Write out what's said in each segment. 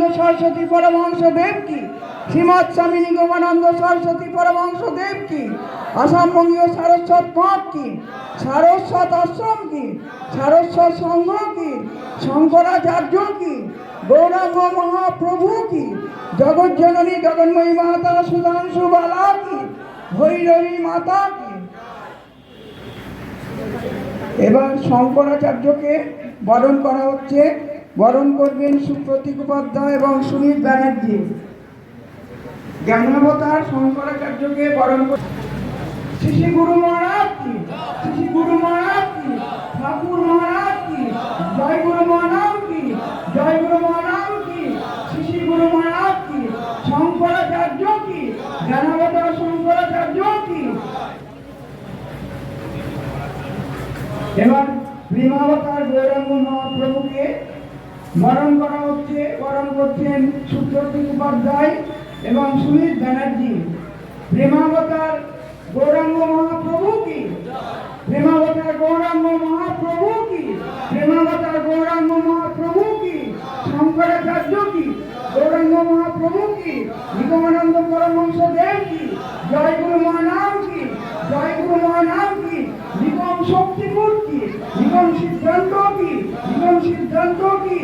নিগমানন্দ সরস্বতী পরমহংস দেব কি? শ্রীমৎ স্বামী নিগমানন্দ সরস্বতী পরমহংস দেব কি? আসামবঙ্গীয় সারস্বত মঠ কি? সারস্বত আশ্রম কি? সারস্বত সংঘ কি? শঙ্করাচার্য কি? গৌরাঙ্গ মহাপ্রভু কি? জগজ্জননী জগন্ময়ী মাতা সুধাংশু বালা কি? ভৈরবী মাতা কি? এবার শঙ্করাচার্যকে বরণ করা হচ্ছে। বরণ করবেন সুপ্রতীক উপাধ্যায় এবং সুনীল ব্যানার্জি। জ্ঞানাবতার শঙ্করাচার্যকে বরণ শ্রী গুরু মহারাজ কি শ্রী গুরু মহারাজ কি ঠাকুর মহারাজ কি জয় গুরু কি জয় গুরু কি শ্রী গুরু মহারাজ কি শঙ্করাচার্য কি জ্ঞানাবতার শঙ্করাচার্য কি এবার ভীমাবতার গৌরাঙ্গ মহাপ্রভুকে বরণ করা হচ্ছে, বরণ করছেন সুপ্রতীক উপাধ্যায় এবং সুনীল ব্যানার্জি। প্রেমাবতার গৌরাঙ্গ মহাপ্রভু কি? প্রেমাবতার গৌরাঙ্গ মহাপ্রভু কি? প্রেমাবতার গৌরাঙ্গ মহাপ্রভু কি? শঙ্করাচার্য কি? গৌরাঙ্গ মহাপ্রভু কি? নিগমানন্দ পরমহংস দেব কি? জয় গুরু মহানাম কি? জয় গুরু মহানাম কি? নিগম শক্তিপুর কি নিগম সিদ্ধান্ত কি নিগম সিদ্ধান্ত কি কি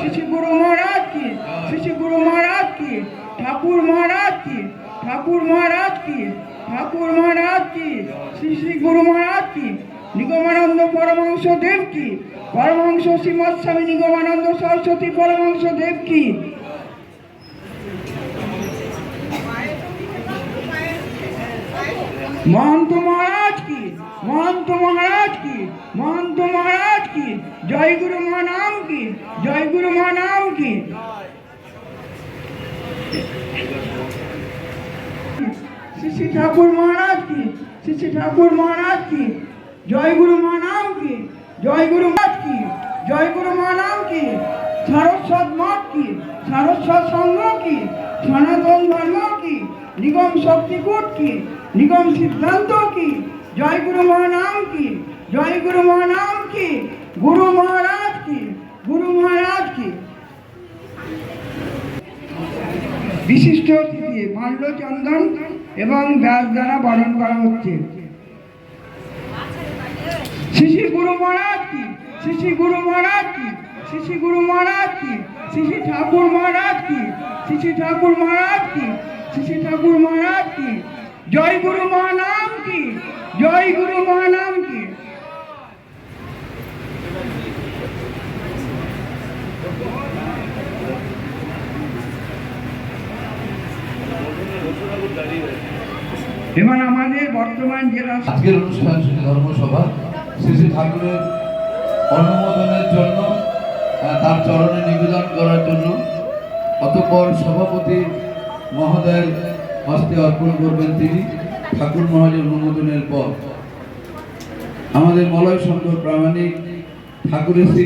শ্রী গুরু মহারাজ কি? শ্রী গুরু মহারাজ কি? ঠাকুর মহারাজ কি? ঠাকুর মহারাজ কি? ঠাকুর মহারাজ কি? শ্রী শ্রী গুরু মহারাজ কি? নিগমানন্দ পরমহংস দেব কি? পরমহংস শ্রীমৎ স্বামী নিগমানন্দ সরস্বতী পরমহংস দেব কি? মহন্ত মহারাজ কি? মহন্ত মহারাজ কি? মহন্ত মহারাজ কি? জয় গুরু মহানাম কি? জয় গুরু মহানাম কি? শ্রী ঠাকুর মহারাজ কি? শ্রী ঠাকুর মহারাজ কি? জয় গুরু মহানাম কি? জয় গুরু মঠ কি? জয় গুরু মহানাম কি? সারস্বত মঠ কি? সারস্বত সংঘ কি? সনাতন ধর্ম কি? নিগম শক্তিকূট কি? নিগম সিদ্ধান্ত কি? জয় গুরু মহানাম কি? জয় গুরু মহানাম কি? গুরু মহারাজ কি? গুরু মহারাজ কি? বিশিষ্ট অতিথি মাল্যচন্দন এবং ব্যাস দ্বারা বরণ করা হচ্ছে। শ্রী গুরু মহারাজ কি? শ্রী গুরু মহারাজ কি? শ্রী গুরু মহারাজ কি? শ্রী ঠাকুর মহারাজ কি? শ্রী ঠাকুর মহারাজ কি? শ্রী ঠাকুর মহারাজ কি? জয় গুরু মহানাম কি? জয় গুরু মহানাম কি? এবার আমাদের বর্তমান জেলা আজকের অনুষ্ঠান ধর্মসভা, শ্রী শ্রী ঠাকুরের অনুমোদনের জন্য তার চরণে নিবেদন করার জন্য, অতঃপর সভাপতি মহোদয়ের হস্তে অর্পণ করবেন তিনি ঠাকুর মহাজের অনুমোদনের পর। আমাদের মলয় শঙ্কর প্রামাণিক ঠাকুরের শ্রী